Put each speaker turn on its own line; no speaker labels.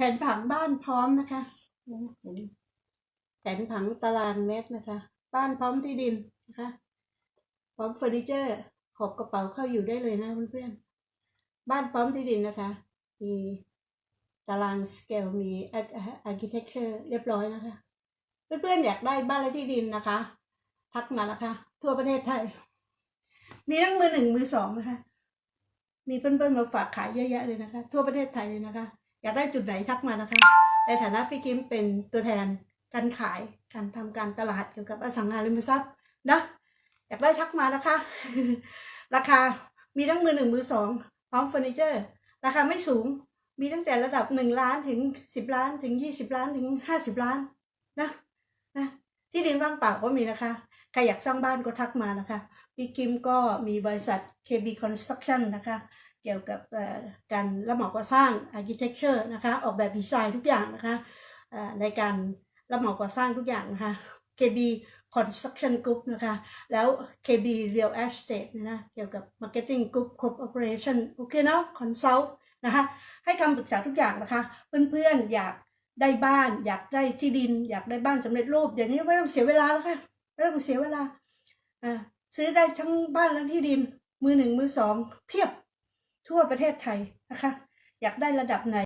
ผนผังบ้านพร้อมนะคะแผนผังตารางเมตรนะคะ บ้านพร้อมที่ดินนะคะ พร้อมเฟอร์นิเจอร์หอบกระเป๋าเข้าอยู่ได้เลยนะเพื่อนๆบ้านพร้อมที่ดินนะคะ มีตารางสเกลมีอาร์เคเต็กเจอร์เรียบร้อยนะคะ เพื่อนๆอยากได้บ้านและที่ดินนะคะทักมานะคะทั่วประเทศไทย มีทั้งมือหนึ่งมือสองนะคะ มีเพื่อนๆมาฝากขายเยอะแยะเลยนะคะ ทั่วประเทศไทยเลยนะคะ อยากได้จุดไหนทักมานะคะ ในฐานะพี่กิมเป็นตัวแทนการขายการทำการตลาดเกี่ยวกับอสังหาริมทรัพย์นะอยากได้ทักมานะคะ ราคามีทั้งมือหนึ่งมือสองพร้อมเฟอร์นิเจอร์ ราคาไม่สูงมีตั้งแต่ระดับหนึ่งล้านถึงสิบล้านถึงยี่สิบล้านถึงห้าสิบล้านนะนะที่ดินว่างเปล่าก็มีนะคะใครอยากสร้างบ้านก็ทักมานะคะพี่กิมก็มีบริษัท KB Construction นะคะ เกี่ยวกับการรับเหมาก่อสร้าง Architecture นะคะออกแบบดีไซน์ทุกอย่างนะคะในการรับเหมาก่อสร้างทุกอย่างนะคะ KB Construction Group นะคะ แล้ว KB Real Estate นะเกี่ยวกับ Marketing Group Corporation โอเคเนาะ Consult นะคะให้คำปรึกษาทุกอย่างนะคะ เพื่อนๆ อยากได้บ้าน อยากได้ที่ดิน อยากได้บ้านสำเร็จรูปเดี๋ยวนี้ไม่ต้องเสียเวลาแล้วค่ะไม่ต้องเสียเวลาอ่าซื้อได้ทั้งบ้านและที่ดินมือหนึ่งมือสองเพียบ ทั่วประเทศไทยนะคะ อยากได้ระดับไหน